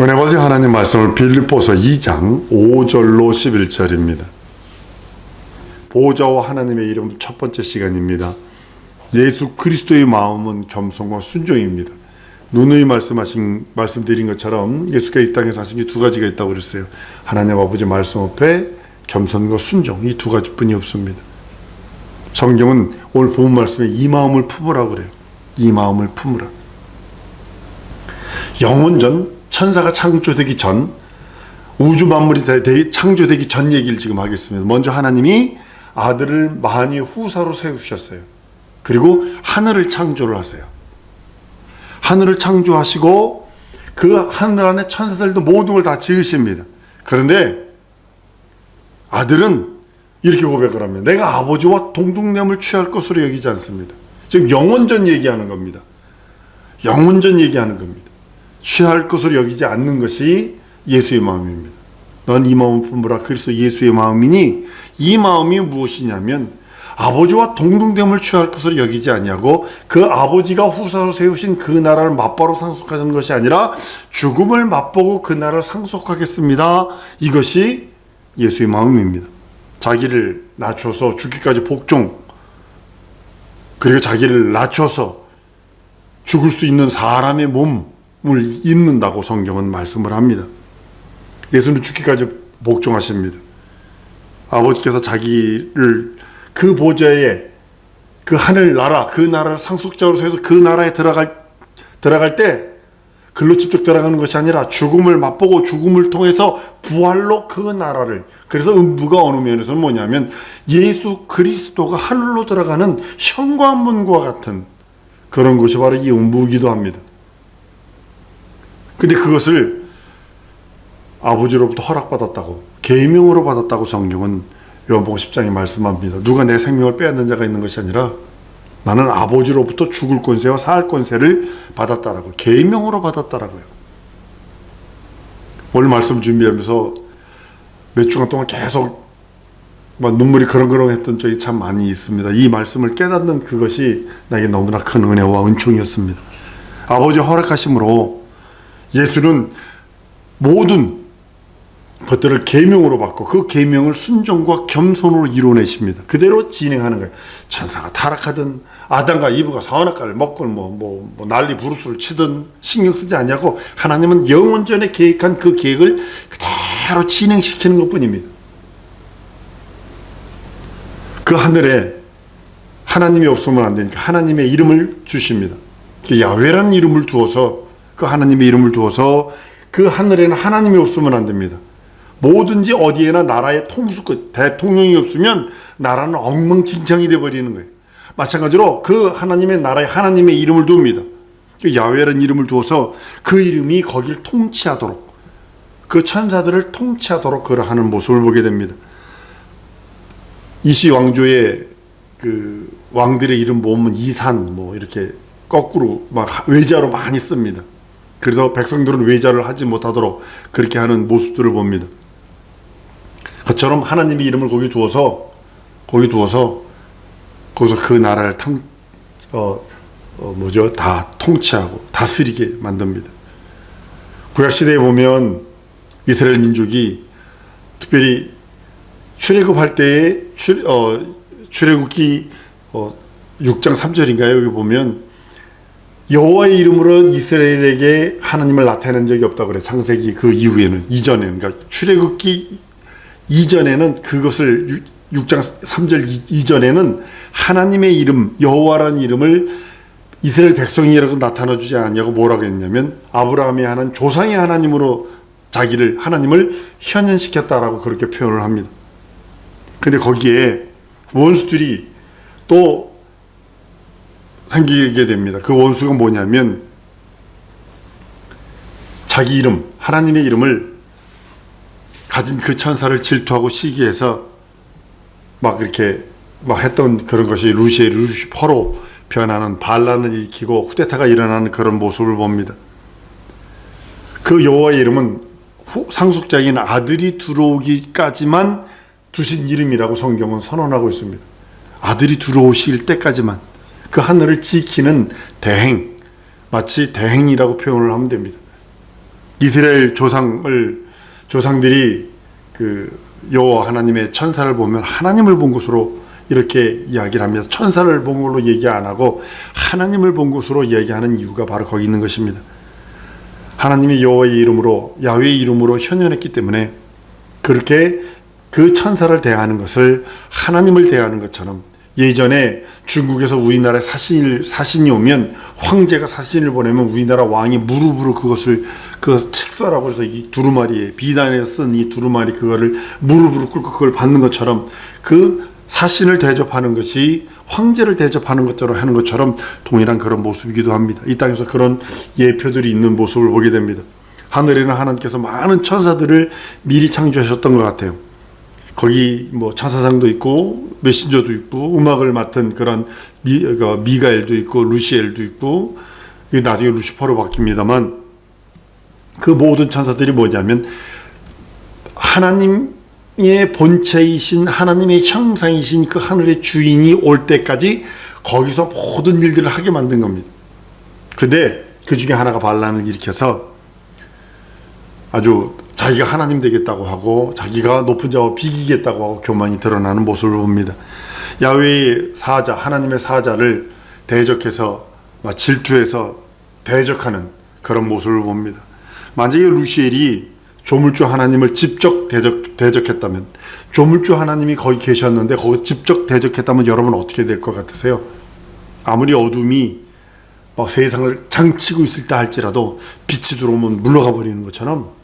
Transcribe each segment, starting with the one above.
은혜 받으 하나님 말씀을 빌립보서 2장 5절로 11절입니다. 보호자와 하나님의 이름 첫 번째 시간입니다. 예수 그리스도의 마음은 겸손과 순종입니다. 누누이 말씀하신 말씀드린 것처럼 예수가 이 땅에 사신 게 두 가지가 있다고 그랬어요. 하나님 아버지 말씀 앞에 겸손과 순종 이 두 가지뿐이 없습니다. 성경은 오늘 본 말씀에 이 마음을 품으라 그래요. 이 마음을 품으라. 영원전 천사가 창조되기 전 우주 만물이 대- 대- 창조되기 전 얘기를 지금 하겠습니다. 먼저 하나님이 아들을 만이 후사로 세우셨어요. 그리고 하늘을 창조를 하세요. 하늘을 창조하시고 그 하늘 안에 천사들도 모든 걸 다 지으십니다. 그런데 아들은 이렇게 고백을 합니다. 내가 아버지와 동등됨을 취할 것으로 여기지 않습니다. 지금 영원전 얘기하는 겁니다. 영원전 얘기하는 겁니다. 취할 것으로 여기지 않는 것이 예수의 마음입니다. 넌 이 마음을 품으라 그리스도 예수의 마음이니 이 마음이 무엇이냐면 아버지와 동등됨을 취할 것으로 여기지 아니하고 그 아버지가 후사로 세우신 그 나라를 맛바로 상속하는 것이 아니라 죽음을 맛보고 그 나라를 상속하겠습니다. 이것이 예수의 마음입니다. 자기를 낮춰서 죽기까지 복종 그리고 자기를 낮춰서 죽을 수 있는 사람의 몸 을 입는다고 성경은 말씀을 합니다. 예수는 죽기까지 복종하십니다. 아버지께서 자기를 그 보좌에 그 하늘 나라 그 나라를 상속자로 해서 그 나라에 들어갈 들어갈 때 글로 직접 들어가는 것이 아니라 죽음을 맛보고 죽음을 통해서 부활로 그 나라를 그래서 음부가 어느 면에서는 뭐냐면 예수 그리스도가 하늘로 들어가는 현관문과 같은 그런 것이 바로 이 음부이기도 합니다. 근데 그것을 아버지로부터 허락받았다고 계명으로 받았다고 성경은 요한복음 10장에 말씀합니다. 누가 내 생명을 빼앗는 자가 있는 것이 아니라 나는 아버지로부터 죽을 권세와 살 권세를 받았다라고 계명으로 받았다라고요. 오늘 말씀 준비하면서 몇 주간 동안 계속 막 눈물이 그렁그렁했던 적이 참 많이 있습니다. 이 말씀을 깨닫는 그것이 나에게 너무나 큰 은혜와 은총이었습니다. 아버지 허락하심으로 예수는 모든 것들을 계명으로 받고 그 계명을 순종과 겸손으로 이루어내십니다. 그대로 진행하는 거예요. 천사가 타락하든 아담과 이브가 선악과를 먹고 뭐, 뭐, 뭐 난리 부르스를 치든 신경 쓰지 않냐고 하나님은 영원 전에 계획한 그 계획을 그대로 진행시키는 것뿐입니다. 그 하늘에 하나님이 없으면 안 되니까 하나님의 이름을 주십니다. 그 야훼라는 이름을 두어서 그 하나님의 이름을 두어서 그 하늘에는 하나님이 없으면 안 됩니다. 뭐든지 어디에나 나라의 통수권, 대통령이 없으면 나라는 엉망진창이 돼버리는 거예요. 마찬가지로 그 하나님의 나라에 하나님의 이름을 둡니다. 그 야훼라는 이름을 두어서 그 이름이 거길 통치하도록 그 천사들을 통치하도록 그러하는 모습을 보게 됩니다. 이시 왕조의 그 왕들의 이름 보면 이산 뭐 이렇게 거꾸로 막 외자로 많이 씁니다. 그래서 백성들은 외자를 하지 못하도록 그렇게 하는 모습들을 봅니다. 그처럼 하나님의 이름을 거기 두어서 거기 두어서 거기서 그 나라를 탕, 어, 어, 뭐죠 다 통치하고 다스리게 만듭니다. 구약 시대에 보면 이스라엘 민족이 특별히 출애굽할 때에 출, 어, 출애굽기 어, 6장 3절인가요? 여기 보면 여호와의 이름으로 이스라엘에게 하나님을 나타낸 적이 없다 그래. 창세기 그 이후에는 이전에는 그러니까 출애굽기 이전에는 그것을 6장 3절 이전에는 하나님의 이름 여호와라는 이름을 이스라엘 백성이라고 나타나 주지 않냐고 뭐라고 했냐면 아브라함이 하는 조상의 하나님으로 자기를 하나님을 현현시켰다라고 그렇게 표현을 합니다. 근데 거기에 원수들이 또 생기게 됩니다. 그 원수가 뭐냐면 자기 이름, 하나님의 이름을 가진 그 천사를 질투하고 시기해서 막 이렇게 막 했던 그런 것이 루시에 루시퍼로 변하는 반란을 일으키고 쿠데타가 일어나는 그런 모습을 봅니다. 그 여호와의 이름은 후, 상속자인 아들이 들어오기까지만 두신 이름이라고 성경은 선언하고 있습니다. 아들이 들어오실 때까지만 그 하늘을 지키는 대행 마치 대행이라고 표현을 하면 됩니다. 이스라엘 조상을 조상들이 그 여호와 하나님의 천사를 보면 하나님을 본 것으로 이렇게 이야기를 하면서 천사를 본 걸로 얘기 안 하고 하나님을 본 것으로 얘기하는 이유가 바로 거기 있는 것입니다. 하나님이 여호와의 이름으로 야훼의 이름으로 현현했기 때문에 그렇게 그 천사를 대하는 것을 하나님을 대하는 것처럼 예전에 중국에서 우리나라에 사신 사신이 오면 황제가 사신을 보내면 우리나라 왕이 무릎으로 그것을 그 칙서라고 해서 이 두루마리에 비단에 쓴 이 두루마리 그거를 무릎으로 꿇고 그걸 받는 것처럼 그 사신을 대접하는 것이 황제를 대접하는 것처럼 하는 것처럼 동일한 그런 모습이기도 합니다. 이 땅에서 그런 예표들이 있는 모습을 보게 됩니다. 하늘에는 하나님께서 많은 천사들을 미리 창조하셨던 것 같아요. 거기 뭐 천사상도 있고 메신저도 있고 음악을 맡은 그런 미, 그 미가엘도 있고 루시엘도 있고 이게 나중에 루시퍼로 바뀝니다만 그 모든 천사들이 뭐냐면 하나님의 본체이신 하나님의 형상이신 그 하늘의 주인이 올 때까지 거기서 모든 일들을 하게 만든 겁니다. 근데 그 중에 하나가 반란을 일으켜서 아주 자기가 하나님 되겠다고 하고 자기가 높은 자와 비기겠다고 하고 교만이 드러나는 모습을 봅니다. 야훼의 사자, 하나님의 사자를 대적해서 막 질투해서 대적하는 그런 모습을 봅니다. 만약에 루시엘이 조물주 하나님을 직접 대적, 대적했다면 조물주 하나님이 거기 계셨는데 거기 직접 대적했다면 여러분 어떻게 될 것 같으세요? 아무리 어둠이 막 세상을 장치고 있을 때 할지라도 빛이 들어오면 물러가 버리는 것처럼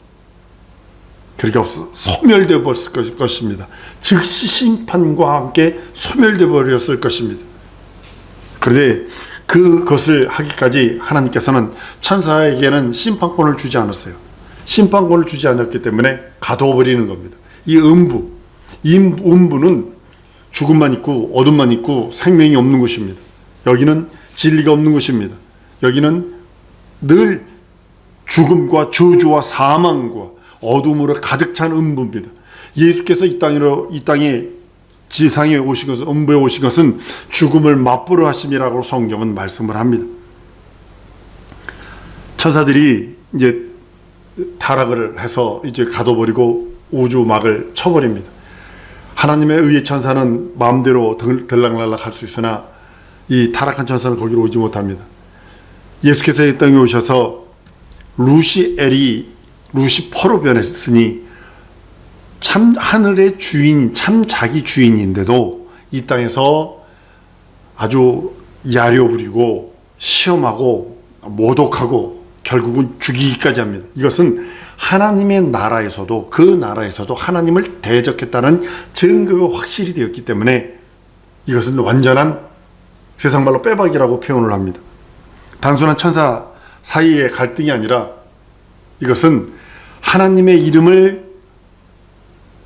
그렇게 없어 소멸되어 버렸을 것입니다. 즉시 심판과 함께 소멸되어 버렸을 것입니다. 그런데 그것을 하기까지 하나님께서는 천사에게는 심판권을 주지 않았어요. 심판권을 주지 않았기 때문에 가둬버리는 겁니다. 이 음부, 이 음부는 죽음만 있고 어둠만 있고 생명이 없는 곳입니다. 여기는 진리가 없는 곳입니다. 여기는 늘 죽음과 저주와 사망과 어둠으로 가득 찬 음부입니다. 예수께서 이 땅으로 이 땅에 지상에 오신 것은 음부에 오신 것은 죽음을 맛보러 하심이라고 성경은 말씀을 합니다. 천사들이 이제 타락을 해서 이제 가둬버리고 우주막을 쳐버립니다. 하나님의 의의 천사는 마음대로 들락날락 할 수 있으나 이 타락한 천사는 거기로 오지 못합니다. 예수께서 이 땅에 오셔서 루시엘이 루시퍼로 변했으니 참 하늘의 주인, 참 자기 주인인데도 이 땅에서 아주 야려 부리고 시험하고 모독하고 결국은 죽이기까지 합니다. 이것은 하나님의 나라에서도 그 나라에서도 하나님을 대적했다는 증거가 확실히 되었기 때문에 이것은 완전한 세상 말로 빼박이라고 표현을 합니다. 단순한 천사 사이의 갈등이 아니라 이것은 하나님의 이름을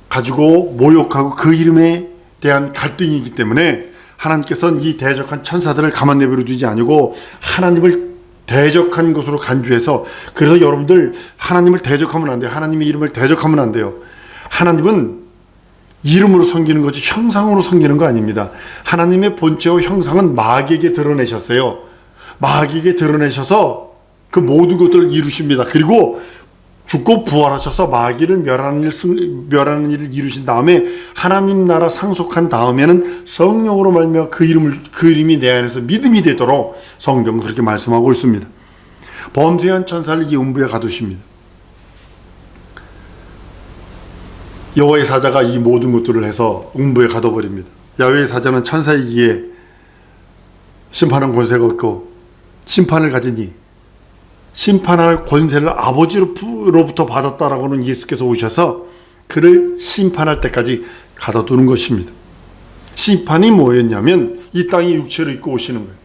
가지고 모욕하고 그 이름에 대한 갈등이기 때문에 하나님께서는 이 대적한 천사들을 가만 내버려 두지 아니고 하나님을 대적한 것으로 간주해서 그래서 여러분들 하나님을 대적하면 안 돼요. 하나님의 이름을 대적하면 안 돼요. 하나님은 이름으로 섬기는 거지 형상으로 섬기는 거 아닙니다. 하나님의 본체와 형상은 마귀에게 드러내셨어요. 마귀에게 드러내셔서 그 모든 것들을 이루십니다. 그리고 죽고 부활하셔서 마귀를 멸하는 일, 멸하는 일을 이루신 다음에 하나님 나라 상속한 다음에는 성령으로 말며 그 이름을 그 이름이 내 안에서 믿음이 되도록 성경은 그렇게 말씀하고 있습니다. 범죄한 천사를 이 음부에 가두십니다. 여호와의 사자가 이 모든 것들을 해서 음부에 가둬버립니다. 야훼의 사자는 천사이기에 심판은 권세가 없고 심판을 가지니 심판할 권세를 아버지로부터 받았다라고는 예수께서 오셔서 그를 심판할 때까지 가둬두는 것입니다. 심판이 뭐였냐면 이 땅에 육체를 입고 오시는 거예요.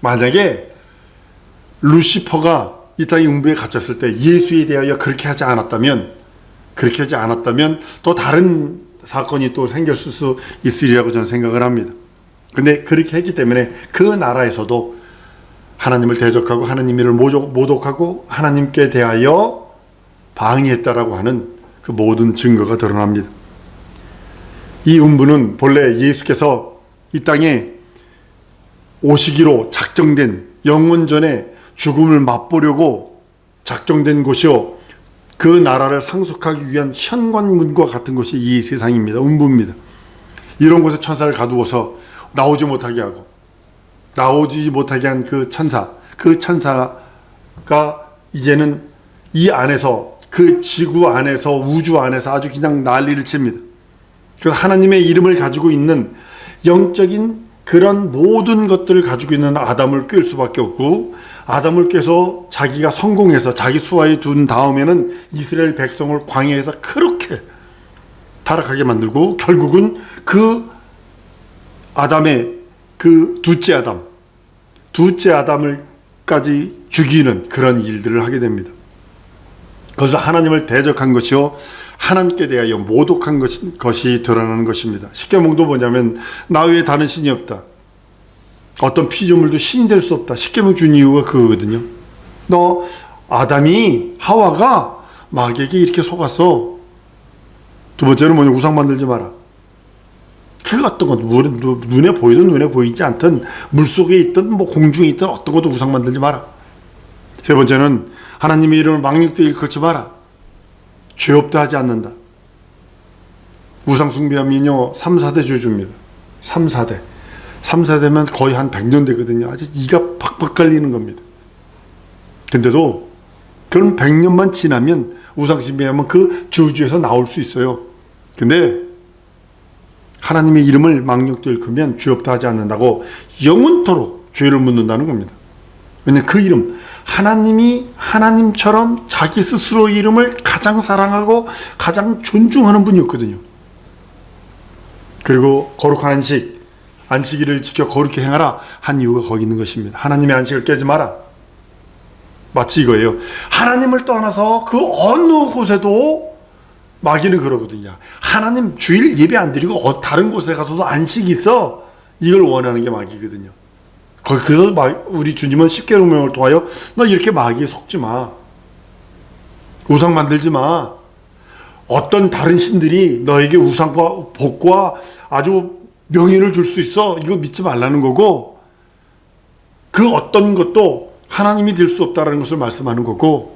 만약에 루시퍼가 이 땅에 음부에 갇혔을 때 예수에 대하여 그렇게 하지 않았다면 그렇게 하지 않았다면 또 다른 사건이 또 생겼을 수 있으리라고 저는 생각을 합니다. 근데 그렇게 했기 때문에 그 나라에서도 하나님을 대적하고 하나님을 모독하고 하나님께 대하여 방해했다라고 하는 그 모든 증거가 드러납니다. 이 음부는 본래 예수께서 이 땅에 오시기로 작정된 영원전에 죽음을 맛보려고 작정된 곳이요. 그 나라를 상속하기 위한 현관문과 같은 것이 이 세상입니다. 음부입니다. 이런 곳에 천사를 가두어서 나오지 못하게 하고 나오지 못하게 한 그 천사, 그 천사가 이제는 이 안에서 그 지구 안에서 우주 안에서 아주 그냥 난리를 칩니다. 그 하나님의 이름을 가지고 있는 영적인 그런 모든 것들을 가지고 있는 아담을 꿰 수밖에 없고 아담을 꿰서 자기가 성공해서 자기 수하에 둔 다음에는 이스라엘 백성을 광야에서 그렇게 타락하게 만들고 결국은 그 아담의 그 둘째 아담, 둘째 아담을까지 죽이는 그런 일들을 하게 됩니다. 그래서 하나님을 대적한 것이요 하나님께 대하여 모독한 것이, 것이 드러나는 것입니다. 십계명도 뭐냐면 나 외에 다른 신이 없다. 어떤 피조물도 신이 될 수 없다. 십계명 준 이유가 그거거든요. 너 아담이 하와가 마귀에게 이렇게 속았어. 두 번째는 뭐냐 우상 만들지 마라. 그 어떤 것 눈에 보이든 눈에 보이지 않든 물 속에 있든 뭐 공중에 있든 어떤 것도 우상 만들지 마라. 세 번째는 하나님의 이름을 망령되 일컫지 마라. 죄 없다 하지 않는다. 우상 숭배하면요 3, 4대 주주입니다. 3, 4대. 3, 4대면 거의 한 100년 되거든요. 아직 이가 팍팍 갈리는 겁니다. 근데도 그런 100년만 지나면 우상 숭배하면 그 주주에서 나올 수 있어요. 근데 하나님의 이름을 망령되 일으면 죄 없다 하지 않는다고 영원토록 죄를 묻는다는 겁니다. 왜냐면 그 이름 하나님이 하나님처럼 자기 스스로 이름을 가장 사랑하고 가장 존중하는 분이었거든요. 그리고 거룩한 안식, 안식일을 지켜 거룩히 행하라 한 이유가 거기 있는 것입니다. 하나님의 안식을 깨지 마라. 마치 이거예요. 하나님을 떠나서 그 어느 곳에도 마귀는 그러거든요. 하나님 주일 예배 안 드리고 어, 다른 곳에 가서도 안식이 있어. 이걸 원하는 게 마귀거든요. 그래서 우리 주님은 십계명을 통하여 너 이렇게 마귀에 속지 마. 우상 만들지 마. 어떤 다른 신들이 너에게 우상과 복과 아주 명예를 줄 수 있어. 이거 믿지 말라는 거고 그 어떤 것도 하나님이 될 수 없다라는 것을 말씀하는 거고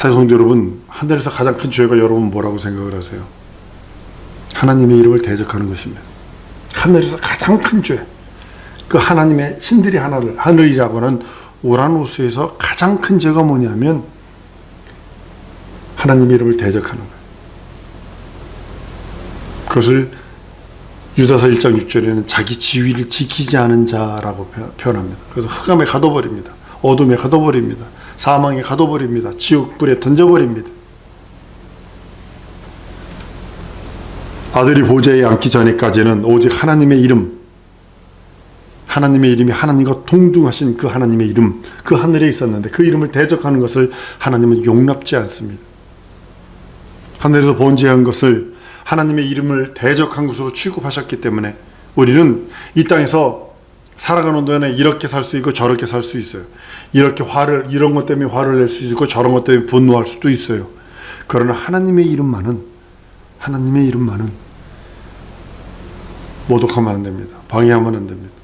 사성도 여러분 하늘에서 가장 큰 죄가 여러분 뭐라고 생각을 하세요? 하나님의 이름을 대적하는 것입니다. 하늘에서 가장 큰 죄, 그 하나님의 신들이 하나를 하늘이라고는 우라노스에서 가장 큰 죄가 뭐냐면 하나님의 이름을 대적하는 거예요. 그것을 유다서 1장 6절에는 자기 지위를 지키지 않은 자라고 표현합니다. 그래서 흑암에 가둬버립니다. 어둠에 가둬버립니다. 사망에 가둬버립니다. 지옥불에 던져버립니다. 아들이 보좌에 앉기 전에까지는 오직 하나님의 이름, 하나님의 이름이 하나님과 동등하신 그 하나님의 이름, 그 하늘에 있었는데 그 이름을 대적하는 것을 하나님은 용납지 않습니다. 하늘에서 번제한 것을 하나님의 이름을 대적한 것으로 취급하셨기 때문에 우리는 이 땅에서 살아가는 동안에 이렇게 살 수 있고 저렇게 살 수 있어요. 이렇게 화를 이런 것 때문에 화를 낼 수 있고 저런 것 때문에 분노할 수도 있어요. 그러나 하나님의 이름만은 하나님의 이름만은 모독하면 안 됩니다. 방해하면 안 됩니다.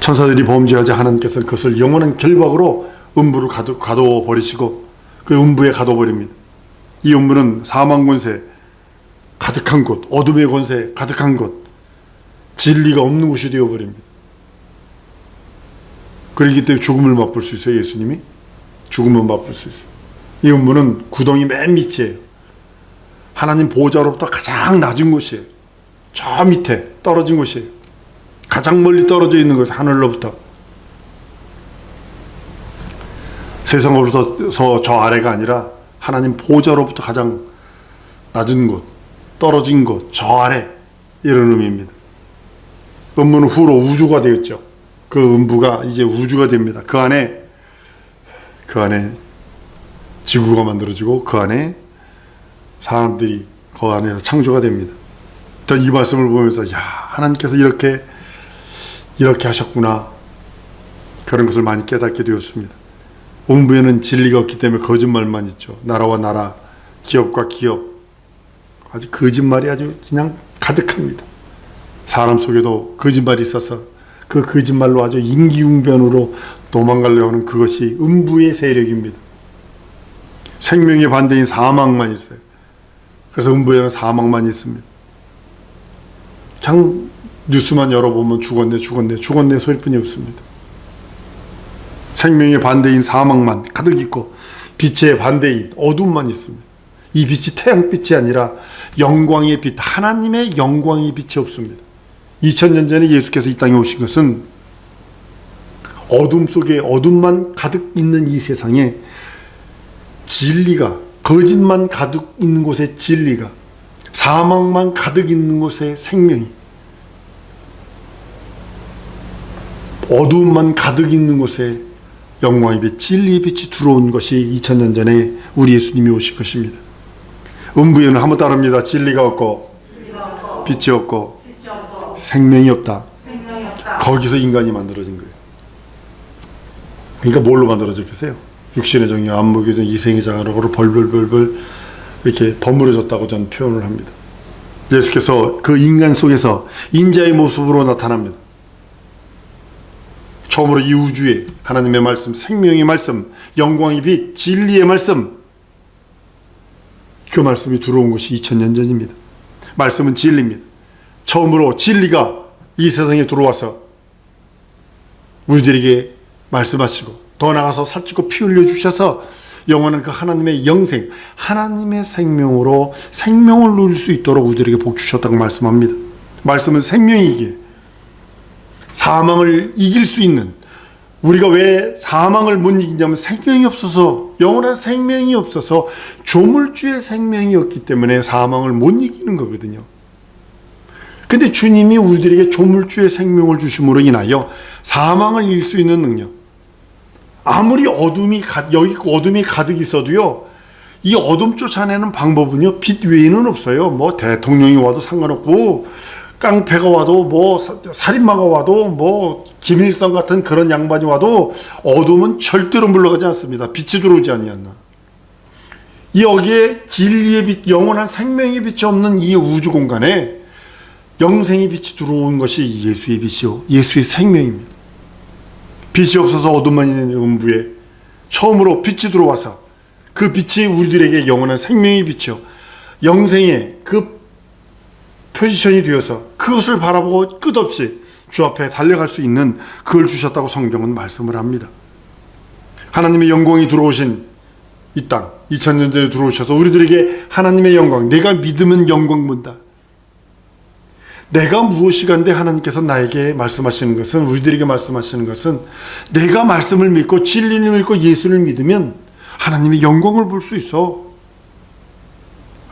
천사들이 범죄하자 하나님께서는 그것을 영원한 결박으로 음부를 가둬, 가둬 버리시고 그 음부에 가둬 버립니다. 이 음부는 사망 권세 가득한 곳, 어둠의 권세 가득한 곳, 진리가 없는 곳이 되어 버립니다. 그렇기 때문에 죽음을 맛볼 수 있어요, 예수님이. 죽음을 맛볼 수 있어요. 이 음부는 구덩이 맨 밑이에요. 하나님 보호자로부터 가장 낮은 곳이에요. 저 밑에 떨어진 곳이에요. 가장 멀리 떨어져 있는 것이 하늘로부터. 세상으로부터 저 아래가 아니라 하나님 보호자로부터 가장 낮은 곳, 떨어진 곳, 저 아래 이런 의미입니다. 음부는 후로 우주가 되었죠. 그 음부가 이제 우주가 됩니다. 그 안에 그 안에 지구가 만들어지고 그 안에 사람들이 그 안에서 창조가 됩니다. 전 이 말씀을 보면서 야 하나님께서 이렇게 이렇게 하셨구나 그런 것을 많이 깨닫게 되었습니다. 음부에는 진리가 없기 때문에 거짓말만 있죠. 나라와 나라, 기업과 기업 아주 거짓말이 아주 그냥 가득합니다. 사람 속에도 거짓말이 있어서 그 거짓말로 아주 임기응변으로 도망가려고 하는 그것이 음부의 세력입니다. 생명의 반대인 사망만 있어요. 그래서 음부에는 사망만 있습니다. 그냥 뉴스만 열어보면 죽었네, 죽었네, 죽었네 소리뿐이 없습니다. 생명의 반대인 사망만 가득 있고 빛의 반대인 어둠만 있습니다. 이 빛이 태양빛이 아니라 영광의 빛, 하나님의 영광의 빛이 없습니다. 2000년 전에 예수께서 이 땅에 오신 것은 어둠 속에 어둠만 가득 있는 이 세상에 진리가 거짓만 가득 있는 곳에 진리가 사망만 가득 있는 곳에 생명이 어두움만 가득 있는 곳에 영광의 빛, 진리의 빛이 들어온 것이 2000년 전에 우리 예수님이 오신 것입니다. 음부에는 한번 따릅니다. 진리가 없고 빛이 없고 생명이 없다. 거기서 인간이 만들어진 거예요. 그러니까 뭘로 만들어졌겠어요? 육신의 정의, 안목의 정, 이생의 장으로 벌벌벌벌 이렇게 버무려졌다고 저는 표현을 합니다. 예수께서 그 인간 속에서 인자의 모습으로 나타납니다. 처음으로 이 우주에 하나님의 말씀, 생명의 말씀, 영광의 빛, 진리의 말씀 그 말씀이 들어온 것이 2000년 전입니다. 말씀은 진리입니다. 처음으로 진리가 이 세상에 들어와서 우리들에게 말씀하시고 더 나아가서 살찌고 피 흘려 주셔서 영원한 그 하나님의 영생, 하나님의 생명으로 생명을 누릴 수 있도록 우리들에게 복 주셨다고 말씀합니다. 말씀은 생명이기에 사망을 이길 수 있는 우리가 왜 사망을 못 이기냐면 생명이 없어서 영원한 생명이 없어서 조물주의 생명이 없기 때문에 사망을 못 이기는 거거든요. 근데 주님이 우리들에게 조물주의 생명을 주심으로 인하여 사망을 이길 수 있는 능력. 아무리 어둠이 가, 여기 어둠이 가득 있어도요. 이 어둠 쫓아내는 방법은요. 빛 외에는 없어요. 뭐 대통령이 와도 상관없고 깡패가 와도 뭐 살인마가 와도 뭐 김일성 같은 그런 양반이 와도 어둠은 절대로 물러가지 않습니다. 빛이 들어오지 아니었나. 여기에 진리의 빛, 영원한 생명의 빛이 없는 이 우주 공간에 영생의 빛이 들어온 것이 예수의 빛이요. 예수의 생명입니다. 빛이 없어서 어둠만 있는 음부에 처음으로 빛이 들어와서 그 빛이 우리들에게 영원한 생명의 빛이요. 영생의 그 포지션이 되어서 그것을 바라보고 끝없이 주 앞에 달려갈 수 있는 그걸 주셨다고 성경은 말씀을 합니다. 하나님의 영광이 들어오신 이 땅, 2000년 전에 들어오셔서 우리들에게 하나님의 영광, 내가 믿으면 영광 본다. 내가 무엇이간데 하나님께서 나에게 말씀하시는 것은 우리들에게 말씀하시는 것은 내가 말씀을 믿고 진리를 믿고 예수를 믿으면 하나님의 영광을 볼 수 있어.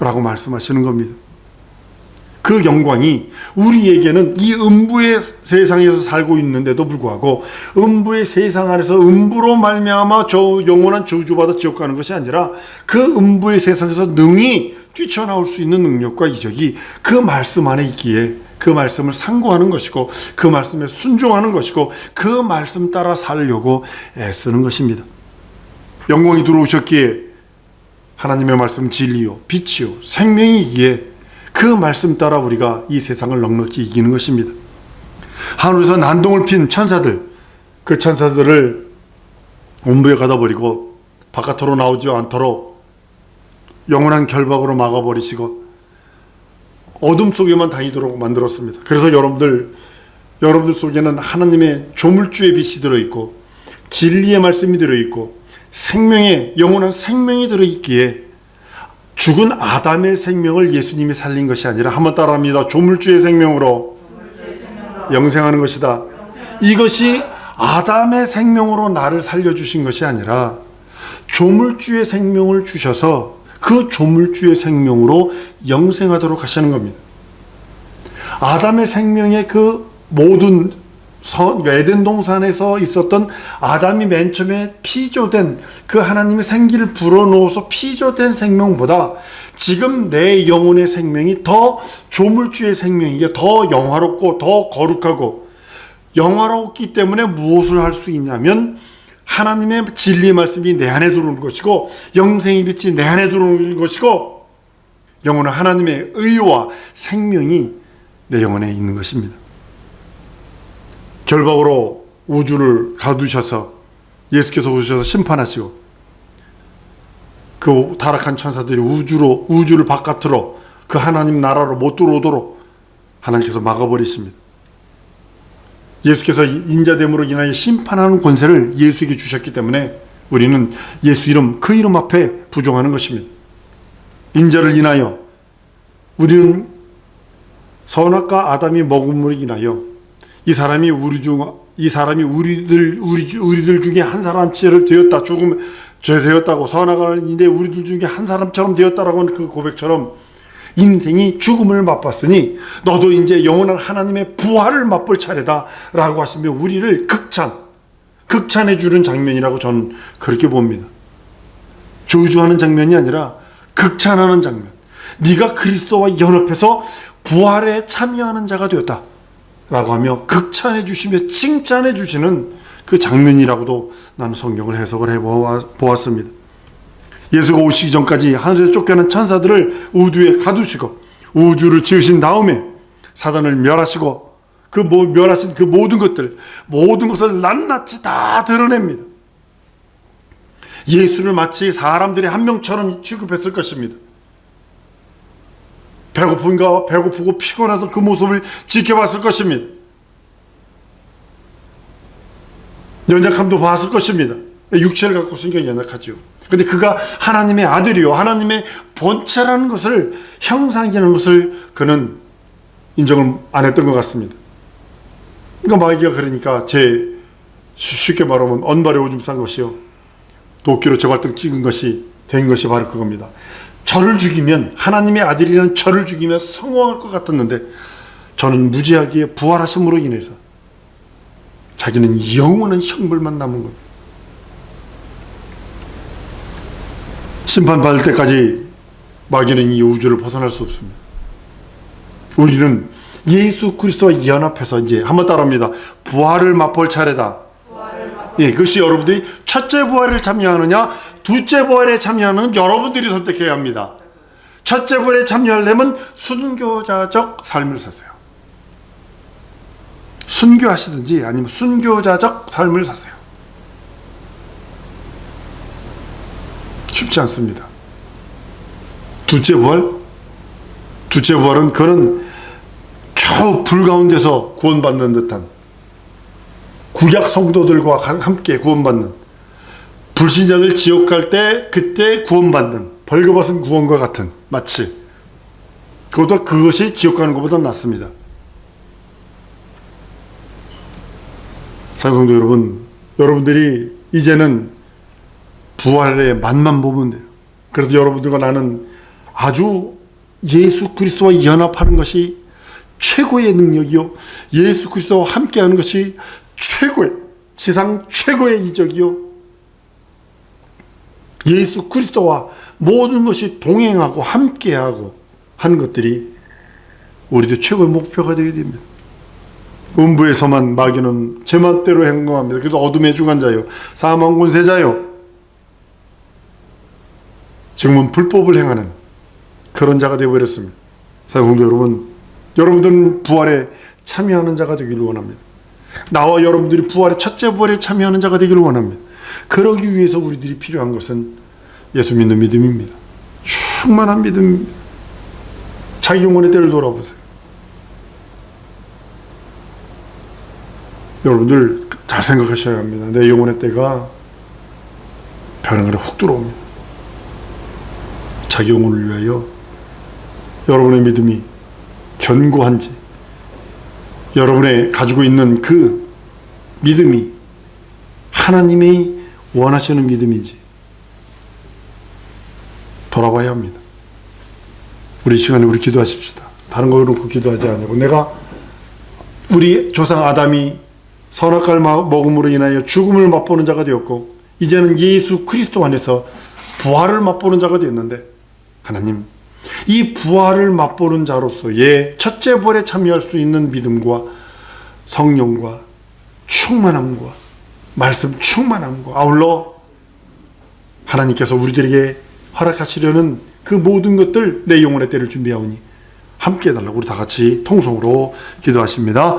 라고 말씀하시는 겁니다. 그 영광이 우리에게는 이 음부의 세상에서 살고 있는데도 불구하고 음부의 세상 안에서 음부로 말미암아 저 영원한 저주받아 지옥 가는 것이 아니라 그 음부의 세상에서 능히 뛰쳐나올 수 있는 능력과 이적이 그 말씀 안에 있기에 그 말씀을 상고하는 것이고 그 말씀에 순종하는 것이고 그 말씀 따라 살려고 애쓰는 것입니다. 영광이 들어오셨기에 하나님의 말씀 진리요 빛이요 생명이기에 그 말씀 따라 우리가 이 세상을 넉넉히 이기는 것입니다. 하늘에서 난동을 핀 천사들, 그 천사들을 음부에 가다 버리고 바깥으로 나오지 않도록 영원한 결박으로 막아버리시고 어둠 속에만 다니도록 만들었습니다. 그래서 여러분들, 여러분들 속에는 하나님의 조물주의 빛이 들어 있고 진리의 말씀이 들어 있고 생명의 영원한 생명이 들어 있기에 죽은 아담의 생명을 예수님이 살린 것이 아니라 한번 따라합니다. 조물주의 생명으로 영생하는 것이다. 이것이 아담의 생명으로 나를 살려 주신 것이 아니라 조물주의 생명을 주셔서 그 조물주의 생명으로 영생하도록 하시는 겁니다. 아담의 생명의 그 모든 선, 에덴 동산에서 있었던 아담이 맨 처음에 피조된 그 하나님의 생기를 불어넣어서 피조된 생명보다 지금 내 영혼의 생명이 더 조물주의 생명이게 더 영화롭고 더 거룩하고 영화롭기 때문에 무엇을 할 수 있냐면 하나님의 진리의 말씀이 내 안에 들어오는 것이고 영생의 빛이 내 안에 들어오는 것이고 영혼은 하나님의 의와 생명이 내 영혼에 있는 것입니다. 결박으로 우주를 가두셔서 예수께서 오셔서 심판하시고 그 타락한 천사들이 우주로 우주를 바깥으로 그 하나님 나라로 못 들어오도록 하나님께서 막아버리십니다. 예수께서 인자됨으로 인하여 심판하는 권세를 예수에게 주셨기 때문에 우리는 예수 이름 그 이름 앞에 부종하는 것입니다. 인자를 인하여 우리는 선악과 아담이 먹음으로 인하여 이 사람이 우리 중 이 사람이 우리들 우리 주- 우리들 중에 한 사람처럼 되었다 조금 죄 되었다고 선악과인데 우리들 중에 한 사람처럼 되었다라고 하는 그 고백처럼 인생이 죽음을 맛봤으니 너도 이제 영원한 하나님의 부활을 맛볼 차례다 라고 하시며 우리를 극찬 극찬해 주는 장면이라고 저는 그렇게 봅니다. 저주하는 장면이 아니라 극찬하는 장면. 네가 그리스도와 연합해서 부활에 참여하는 자가 되었다. 라고 하며 극찬해 주시며 칭찬해 주시는 그 장면이라고도 나는 성경을 해석을 해 보았습니다. 예수가 오시기 전까지 하늘에 쫓겨난 천사들을 우주에 가두시고 우주를 지으신 다음에 사단을 멸하시고 그 뭐 멸하신 그 모든 것들 모든 것을 낱낱이 다 드러냅니다. 예수를 마치 사람들의 한 명처럼 취급했을 것입니다. 배고픈가 배고프고 피곤하던 그 모습을 지켜봤을 것입니다. 연약함도 봤을 것입니다. 육체를 갖고 있으니까 연약하죠. 근데 그가 하나님의 아들이요. 하나님의 본체라는 것을 형상이라는 것을 그는 인정을 안 했던 것 같습니다. 그러니까 마귀가 그러니까 제 쉽게 말하면 언발에 오줌 싼 것이요. 도끼로 저발등 찍은 것이 된 것이 바로 그겁니다. 저를 죽이면 하나님의 아들이라는 저를 죽이면 성공할 것 같았는데 저는 무지하게 부활하심으로 인해서 자기는 영원한 형벌만 남은 겁니다. 심판받을 때까지 마귀는 이 우주를 벗어날 수 없습니다. 우리는 예수 그리스도와 연합해서 이제 한번 따라합니다. 부활을 맛볼 차례다. 예, 그것이 여러분들이 첫째 부활을 참여하느냐, 둘째 부활에 참여하는 여러분들이 선택해야 합니다. 첫째 부활에 참여하려면 순교자적 삶을 사세요. 순교하시든지 아니면 순교자적 삶을 사세요. 쉽지 않습니다. 둘째 부활? 둘째 부활은 그는 겨우 불 가운데서 구원받는 듯한 구약 성도들과 함께 구원받는 불신자들 지옥 갈 때 그때 구원받는 벌거벗은 구원과 같은 마치 그것도 그것이 지옥 가는 것보다 낫습니다. 사랑성도 여러분, 여러분들이 이제는 부활의 맛만 보면 돼요. 그래도 여러분들과 나는 아주 예수 그리스도와 연합하는 것이 최고의 능력이요. 예수 그리스도와 함께하는 것이 최고의 지상 최고의 이적이요. 예수 그리스도와 모든 것이 동행하고 함께하고 하는 것들이 우리도 최고의 목표가 되게 됩니다. 음부에서만 마귀는 제 멋대로 행동합니다. 그래서 어둠의 중환자요, 사망 권 세자요. 지금은 불법을 행하는 그런 자가 되어버렸습니다. 사랑도 여러분, 여러분들은 부활에 참여하는 자가 되기를 원합니다. 나와 여러분들이 부활의 첫째 부활에 참여하는 자가 되기를 원합니다. 그러기 위해서 우리들이 필요한 것은 예수 믿는 믿음입니다. 충만한 믿음입니다. 자기 영혼의 때를 돌아보세요. 여러분들 잘 생각하셔야 합니다. 내 영혼의 때가 벼랑간에 훅 들어옵니다. 영혼을 위하여 여러분의 믿음이 견고한지 여러분의 가지고 있는 그 믿음이 하나님이 원하시는 믿음인지 돌아봐야 합니다. 우리 시간에 우리 기도하십시다. 다른 거 놓고 기도하지 않고 내가 우리 조상 아담이 선악과를 먹음으로 인하여 죽음을 맛보는 자가 되었고 이제는 예수 그리스도 안에서 부활을 맛보는 자가 되었는데 하나님 이 부활을 맛보는 자로서의 첫째 부활에 참여할 수 있는 믿음과 성령과 충만함과 말씀 충만함과 아울러 하나님께서 우리들에게 허락하시려는 그 모든 것들 내 영혼의 때를 준비하오니 함께 해달라고 우리 다 같이 통성으로 기도하십니다.